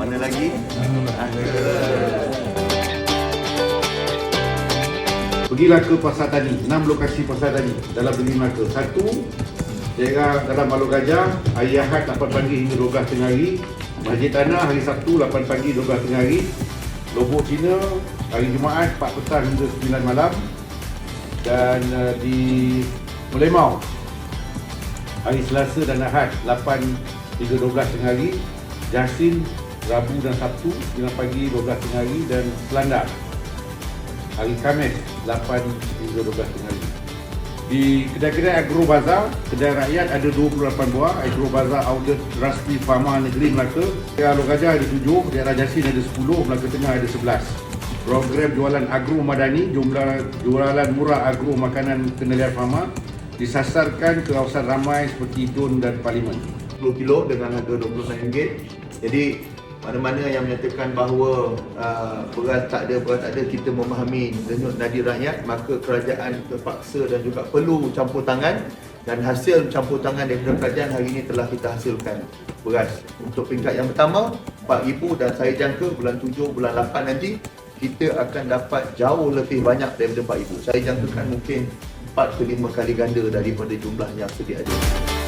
Mana lagi? Pergilah ke pasar tani, enam lokasi pasar tani dalam negeri Melaka. Satu, daerah dalam Balok Gajah, hari Ahad 8 pagi hingga 12 tengah hari. Masjid Tanah hari Sabtu 8 pagi 12 tengah hari. Lobok Cina hari Jumaat 4 petang hingga 9 malam. Dan uh, di Melemau hari Selasa dan Ahad 8 hingga 12 tengah hari. Jasin Rabu dan Sabtu 9 pagi 12 tengah hari dan Selandar hari Khamis 8 hingga 12 tengah hari. Di kedai-kedai Agro Bazar, kedai rakyat ada 28 buah, Agro Bazar Outlet Rasti Farma Negeri Melaka. Daerah Lok Gajah ada 7, daerah Jasin ada 10, Melaka Tengah ada 11. Program jualan agro madani, jumlah jualan murah agro makanan kenalian farma disasarkan ke kawasan ramai seperti Dun dan Parlimen. 10 kilo dengan harga RM29. Jadi mana-mana yang menyatakan bahawa uh, beras tak ada, beras tak ada, kita memahami denyut nadi rakyat, maka kerajaan terpaksa dan juga perlu campur tangan dan hasil campur tangan daripada kerajaan hari ini telah kita hasilkan beras. Untuk peringkat yang pertama, 4,000 dan saya jangka bulan 7, bulan 8 nanti kita akan dapat jauh lebih banyak daripada 4,000. Saya jangkakan mungkin 4 ke 5 kali ganda daripada jumlah yang sedia ada.